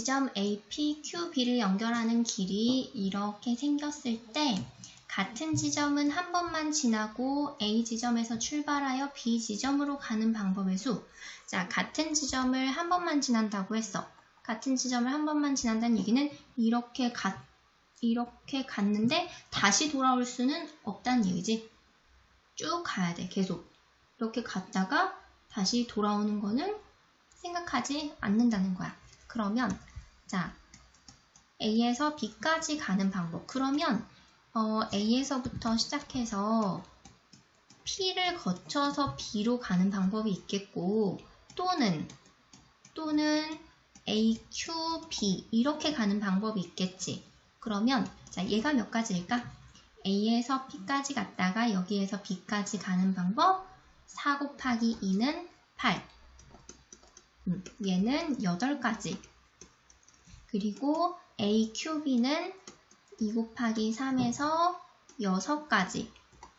지점 AP, QB를 연결하는 길이 이렇게 생겼을 때 같은 지점은 한 번만 지나고 A 지점에서 출발하여 B 지점으로 가는 방법의 수. 자, 같은 지점을 한 번만 지난다고 했어. 같은 지점을 한 번만 지난다는 얘기는 이렇게 가, 이렇게 갔는데 다시 돌아올 수는 없다는 얘기지. 쭉 가야 돼, 계속. 이렇게 갔다가 다시 돌아오는 거는 생각하지 않는다는 거야. 그러면, 자, A에서 B까지 가는 방법. 그러면, 어, A에서부터 시작해서 P를 거쳐서 B로 가는 방법이 있겠고, 또는, 또는 A, Q, B 이렇게 가는 방법이 있겠지. 그러면, 자, 얘가 몇 가지일까? A에서 P까지 갔다가 여기에서 B까지 가는 방법 4 곱하기 2는 8 음, 얘는 8가지 그리고 A, B는 2 곱하기 3에서 6가지.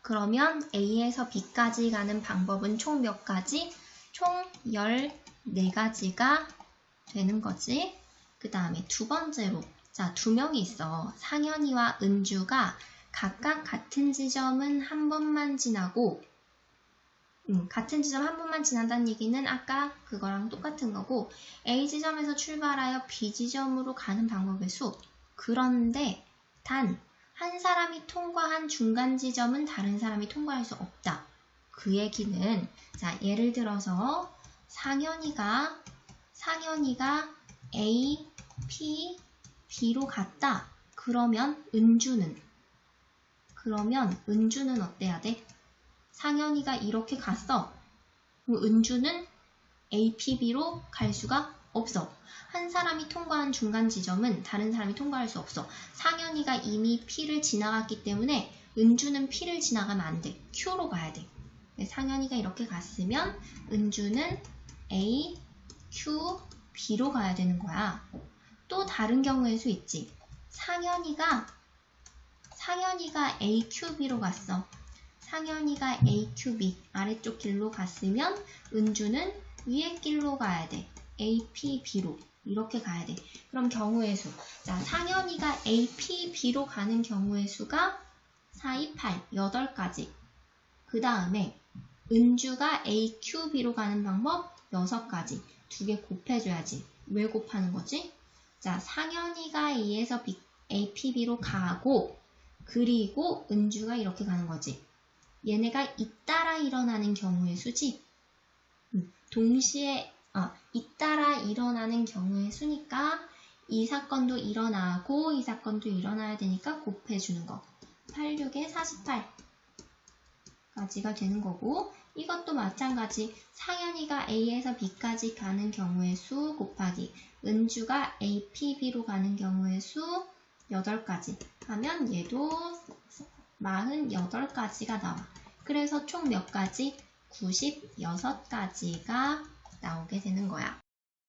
그러면 A에서 B까지 가는 방법은 총 몇 가지? 총 14가지가 되는 거지. 그 다음에 두 번째로 자, 두 명이 있어. 상현이와 은주가 각각 같은 지점은 한 번만 지나고 음, 같은 지점 한 번만 지난다는 얘기는 아까 그거랑 똑같은 거고 A 지점에서 출발하여 B 지점으로 가는 방법의 수 그런데 단 한 사람이 통과한 중간 지점은 다른 사람이 통과할 수 없다. 그 얘기는 자 예를 들어서 상현이가 상현이가 A, P, B로 갔다. 그러면 은주는 그러면 은주는 어때야 돼? 상현이가 이렇게 갔어. 그럼 은주는 APB로 갈 수가 없어. 한 사람이 통과한 중간 지점은 다른 사람이 통과할 수 없어. 상현이가 이미 P를 지나갔기 때문에 은주는 P를 지나가면 안 돼. Q로 가야 돼. 상현이가 이렇게 갔으면 은주는 A, Q, B로 가야 되는 거야. 또 다른 경우의 수 있지. 상현이가 상현이가 AQB로 갔어. 상현이가 AQB 아래쪽 길로 갔으면 은주는 위에 길로 가야 돼. APB로 이렇게 가야 돼. 그럼 경우의 수. 자, 상현이가 APB로 가는 경우의 수가 4, 2, 8, 8가지. 그 다음에 은주가 AQB로 가는 방법 6가지. 두 개 곱해줘야지. 왜 곱하는 거지? 자, 상현이가 A에서 B, APB로 가고 그리고 은주가 이렇게 가는 거지. 얘네가 잇따라 일어나는 경우의 수지. 음, 동시에 아, 잇따라 일어나는 경우의 수니까 이 사건도 일어나고 이 사건도 일어나야 되니까 곱해주는 거. 8, 6에 48까지가 되는 거고 이것도 마찬가지 상현이가 A에서 B까지 가는 경우의 수 곱하기 은주가 A, P, B로 가는 경우의 수 8가지 하면 얘도 48가지가 나와. 그래서 총 몇 가지? 96가지가 나오게 되는 거야.